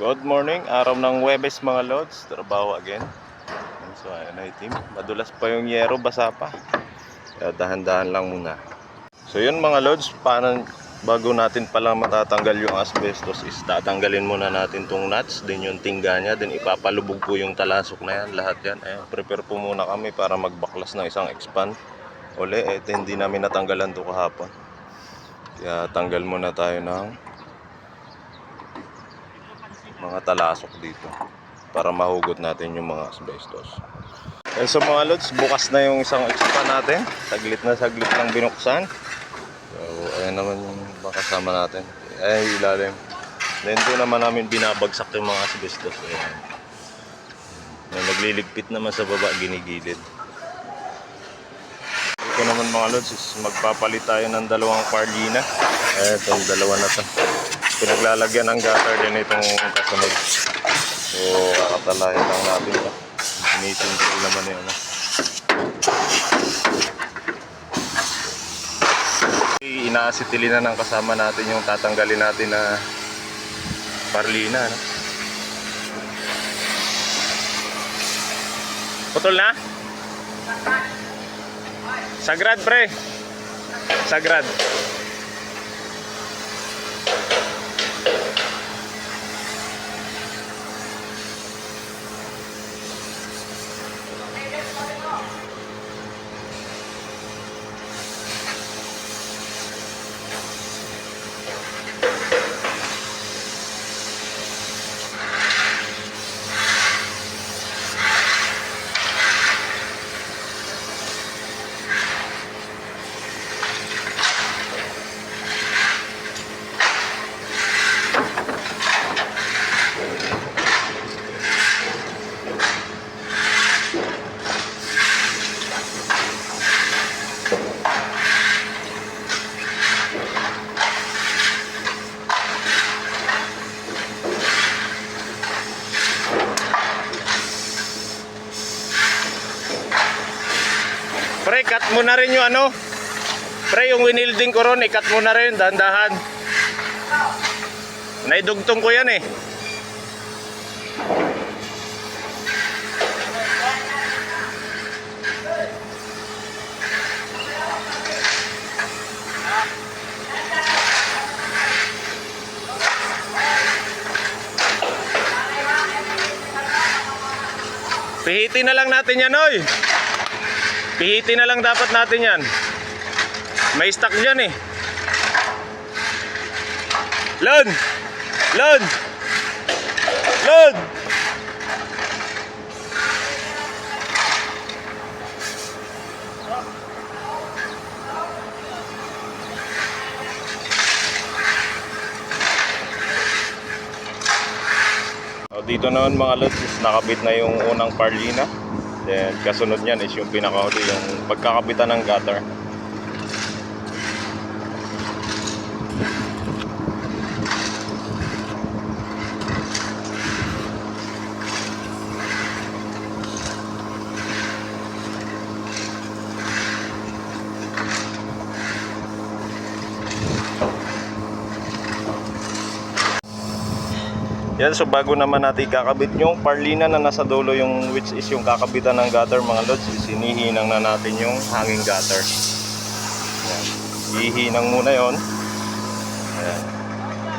Good morning, araw ng Webes mga lods, trabaho again. So ayun na itim, madulas pa yung yero, basa pa. Kaya dahan-dahan lang muna. So yun mga lods, paano bago natin pala matatanggal yung asbestos is tatanggalin muna natin tong nuts, din yung tingga niya, din ipapalubog po yung talasok na yan, lahat yan. Ayun, prepare po muna kami para magbaklas ng isang expand. Uli, eh, hindi namin natanggalan to kahapon. Kaya tanggal muna tayo ng mga talasok dito para mahugot natin yung mga asbestos. And so mga lods, bukas na yung isang expa natin. Saglit na saglit lang binuksan. So, ayan naman yung mga kasama natin. Yung ilalim. Then doon naman namin binabagsak yung mga asbestos. Ayan. Yung nagliligpit naman sa baba, ginigilid. Ito naman mga lods, is magpapalit tayo ng dalawang parlina. Ayan, itong dalawa na to pinaglalagyan ng gutter din itong kasunod. So, kakatalahin lang natin ito. Sinisimple naman yun. Ano. Inaasitili na ng kasama natin yung tatanggalin natin na parlina. Ano. Putol na? Sagrad pre. Sagrad. Pre, cut mo na rin yung ano. Pre, yung winilding ko ron, i-cut mo na rin, dahan-dahan. Naidugtong ko yan eh. Pihitin na lang natin yan, oy. Pihitin na lang dapat natin yan. May stock dyan eh. Lon! Lon! Lon! O, dito naman mga lods nakabit na yung unang parlina. Then kasunod niyan is yung pinakahuli yung pagkakabitan ng gutter. Yan, so bago naman natin kakabit yung parlina na nasa dulo yung which is yung kakabitan ng gutter mga lods, is hinihinang na natin yung hanging gutter. Yan. Hihinang muna yon. Ayan.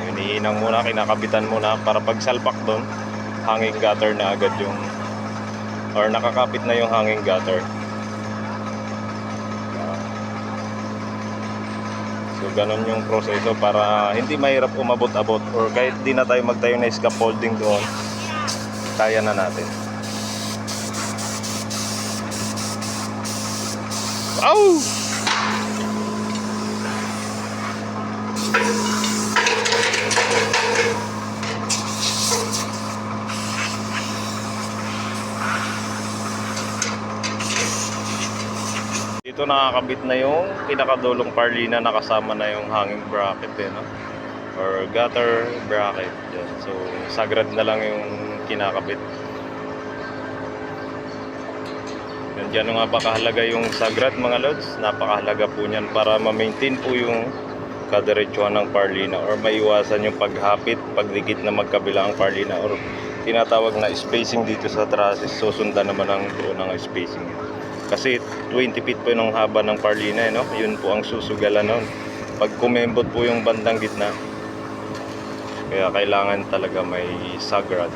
Hinihinang muna, kinakabitan muna para pag salpak doon, hanging gutter na agad yung or nakakapit na yung hanging gutter. So ganun yung proseso para hindi mahirap umabot-abot or kahit di na tayo magtayo na scaffolding doon, kaya na natin. Ow! Dito nakakabit na yung pinakadulong parlina na kasama na yung hanging bracket eh, no? Or gutter bracket. Yan. So, sagrad na lang yung kinakabit. Yan nga ba kahalaga yung sagrad mga lods? Napakahalaga po niyan para ma-maintain po yung kadiretsuhan ng parlina or maiwasan yung paghapit, pagdikit na magkabila ang parlina or tinatawag na spacing dito sa trusses susundan naman ang buo ng spacing yun. Kasi 20 feet po yung haba ng parlina eh, no? yun po ang susugalan nun. Pag kumembot po yung bandang gitna kaya kailangan talaga may sagrad.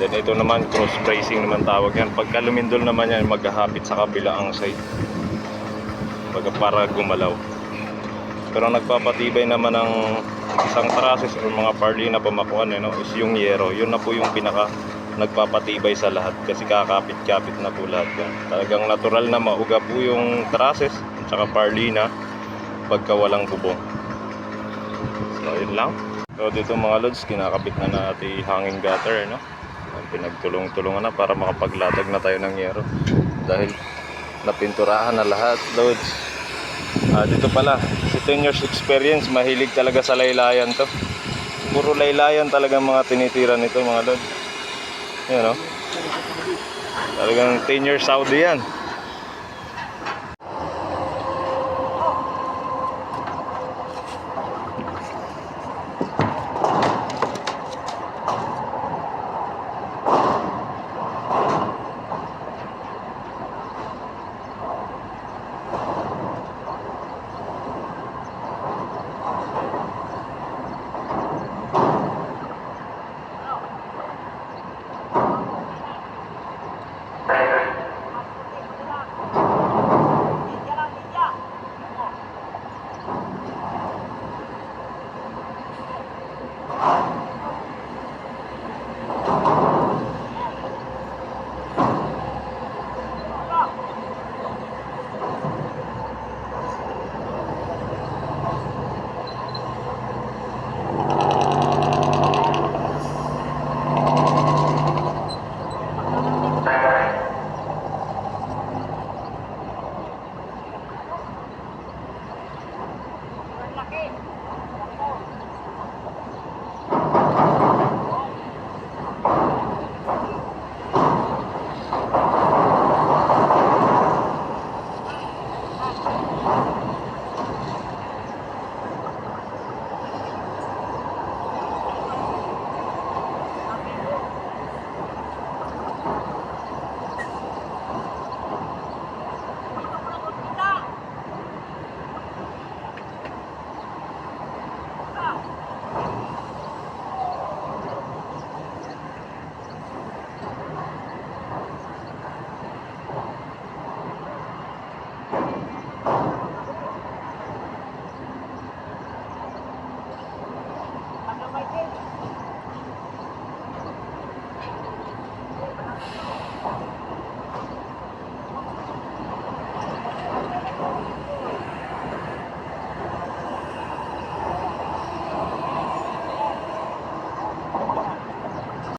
Then ito naman cross bracing naman tawag yan. Pagka lumindol naman yan maghahapit sa kabila ang side. Baga para gumalaw. Pero nagpapatibay naman ng isang trusses or mga parley na pamakuan eh, no, is yung yero. Yun na po yung pinaka nagpapatibay sa lahat kasi kakapit-kapit na po lahat yan. Talagang natural na mauga po yung trusses at saka parley na pagka walang bubong. So, yun lang. So, dito mga lods, kinakabit na natin hanging gutter, no? Pinagtulong-tulungan na para makapaglatag na tayo ng yero. Dahil napinturahan na lahat, lods. Ah, dito pala, si 10 years experience, mahilig talaga sa laylayan to. Puro laylayan talaga mga tinitira nito mga lod. Yan o. Talagang 10 years Saudi yan.